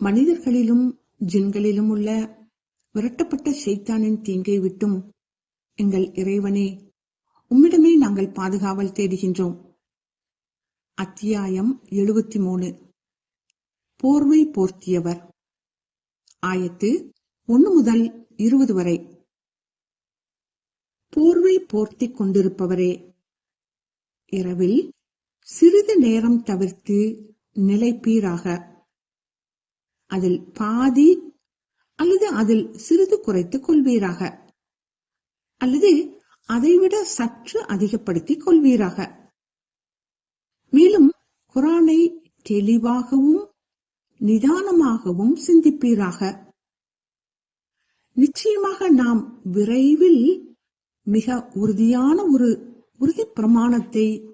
மனிதர்களிலும் ஜின்களிலும் உள்ள விரட்டப்பட்ட ஷைத்தானின் தீங்கை விட்டும் எங்கள் இறைவனே உம்மிடமே நாங்கள் பாதுகாவல் தேடுகின்றோம். அத்தியாயம் எழுபத்தி மூணு போர்வை போர்த்தியவர். ஆயத்து ஒன்று முதல் இருபது வரை. போர்வை போர்த்திக் கொண்டிருப்பவரே இரவில் சிறிது நேரம் தவிர்த்து நிலைப்பீராக. அதில் பாதி அல்லது அதில் சிறிது குறைத்துக் கொள்வீராக. அல்லது அதைவிட சற்று அதிகப்படுத்திக் கொள்வீராக. மேலும் குரானை தெளிவாகவும் நிதானமாகவும் சிந்திப்பீராக. நிச்சயமாக நாம் விரைவில் மிக உறுதியான ஒரு உறுதி பிரமாணத்தை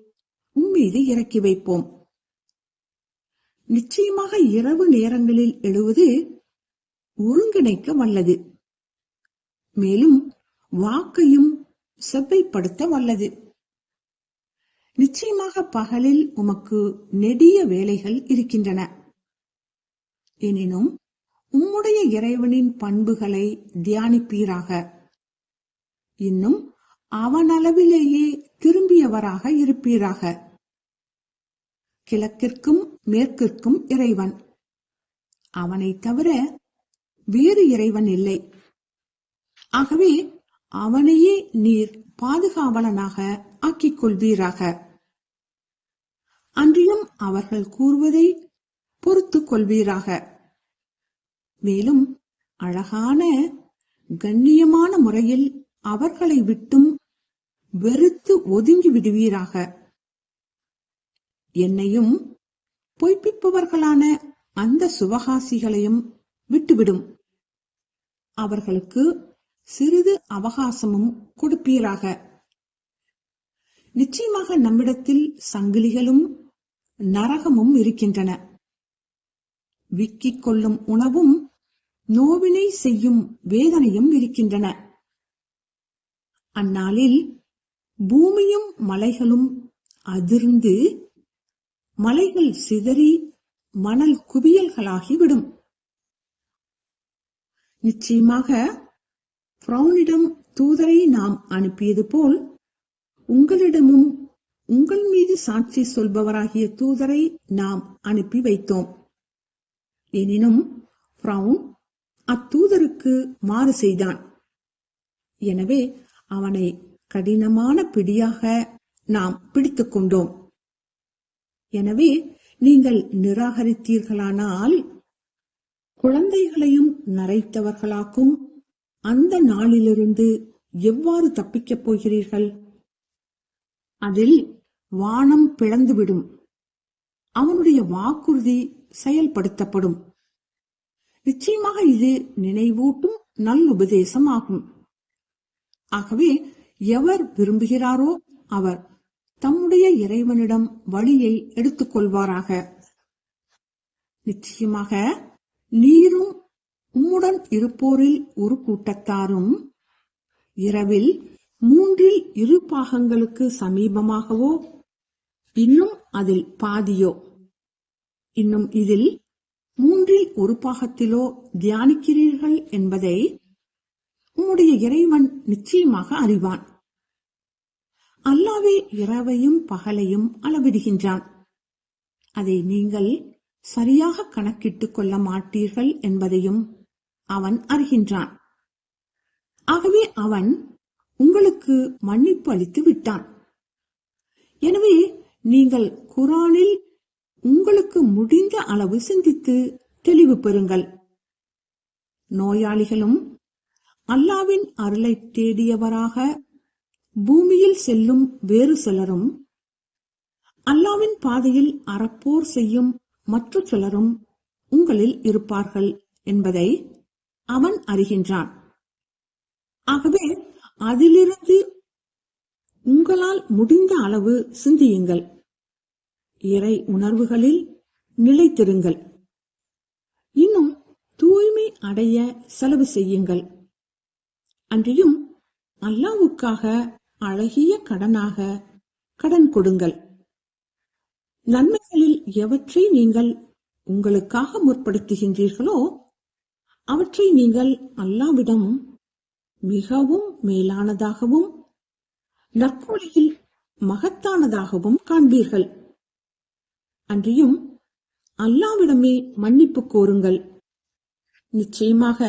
உம்மீது இறக்கி வைப்போம். நிச்சயமாக இரவு நேரங்களில் எழுவது ஒருங்கிணைக்க வல்லது மேலும் வாக்கையும் செவ்வைப்படுத்த வல்லது நிச்சயமாக பகலில் உமக்கு நெடிய வேலைகள் இருக்கின்றன. எனினும் உம்முடைய இறைவனின் பண்புகளை தியானிப்பீராக. இன்னும் அவனளவிலேயே திரும்பியவராக இருப்பீராக. கிழக்கிற்கும் மேற்கிற்கும் இறைவன். அவனை தவிர வேறு இறைவன் இல்லை. ஆகவே அவனையே நீர் பாதுகாவலனாக ஆக்கிக் கொள்வீராக. அன்றியும் அவர்கள் கூறுவதை பொறுத்துக் கொள்வீராக. மேலும் அழகான கண்ணியமான முறையில் அவர்களை விட்டும் வெறுத்து ஒதுங்கி விடுவீராக. என்னையும் பொய்ப்பிப்பவர்களான அந்த சுவகாசிகளையும் விட்டுவிடும். அவர்களுக்கு சிறிது அவகாசமும் கொடுப்பீராக. நிச்சயமாக நம்மிடத்தில் சங்கிலிகளும் நரகமும் இருக்கின்றன. விக்கிக் கொள்ளும் உணவும் நோவினை செய்யும் வேதனையும் இருக்கின்றன. அந்நாளில் பூமியும் மலைகளும் அதிர்ந்து மலைகள் சிதறி மணல் குவியல்களாகிவிடும். நிச்சயமாக பிரவுனிடம் தூதரை நாம் அனுப்பியது போல் உங்களிடமும் உங்கள் மீது சாட்சி சொல்பவராகிய தூதரை நாம் அனுப்பி வைத்தோம். எனினும் பிரவுன் அத்தூதருக்கு மாறு செய்தான். எனவே அவனை கடினமான பிடியாக நாம் பிடித்துக் கொண்டோம். எனவே நீங்கள் நிராகரித்தீர்களானால் குழந்தைகளையும் நரைத்தவர்களாக்கும். அந்த நாளிலிருந்து எவ்வாறு தப்பிக்கப் போகிறீர்கள்? அதில் வானம் பிளந்துவிடும். அவனுடைய வாக்குறுதி செயல்படுத்தப்படும். நிச்சயமாக இது நினைவூட்டும் நல்லுபதேசம் ஆகும் ஆகவே எவர் விரும்புகிறாரோ அவர் தம்முடைய இறைவனிடம் வழியை எடுத்துக் கொள்வாராக நிச்சயமாக நீரும் உம்முடன் இருப்போரில் ஒரு கூட்டத்தாரும் இரவில் மூன்றில் இரு பாகங்களுக்கு சமீபமாகவோ இன்னும் அதில் பாதியோ. இன்னும் இதில் மூன்றில் ஒரு பாகத்திலோ தியானிக்கிறீர்கள் என்பதை உம்முடைய இறைவன் நிச்சயமாக அறிவான். அல்லாவே இரவையும் பகலையும் அளவிடுகின்றான். அதை நீங்கள் சரியாக கணக்கிட்டுக் கொள்ள மாட்டீர்கள் என்பதையும் அவன் அறிகின்றான். ஆகவே அவன் உங்களுக்கு மன்னிப்பு அளித்து விட்டான். எனவே நீங்கள் குரானில் உங்களுக்கு முடிந்த அளவு சிந்தித்து தெளிவு பெறுங்கள். நோயாளிகளும் அல்லாவின் அருளை தேடியவராக பூமியில் செல்லும் வேறு சிலரும் அல்லாவின் பாதையில் அறப்போர் செய்யும் மற்ற சிலரும் உங்களில் இருப்பார்கள் என்பதை அவன் அறிகின்றான். ஆகவே அதிலிருந்து உங்களால் முடிந்த அளவு சிந்தியுங்கள். இறை உணர்வுகளில் நிலைத்திருங்கள். இன்னும் தூய்மை அடைய செலவு செய்யுங்கள். அன்றியும் அல்லாவுக்காக அழகிய கடனாக கடன் கொடுங்கள். நன்மைகளில் எவற்றை நீங்கள் உங்களுக்காக முற்படுத்துகின்றீர்களோ அவற்றை நீங்கள் அல்லாவிடம் மிகவும் மேலானதாகவும் நற்கூலியில் மகத்தானதாகவும் காண்பீர்கள். அன்றியும் அல்லாவிடமே மன்னிப்பு கோருங்கள். நிச்சயமாக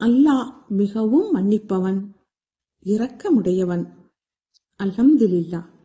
அல்லாஹ் மிகவும் மன்னிப்பவன். இரக்கமுடையவன். அல்ஹம்துலில்லாஹ்.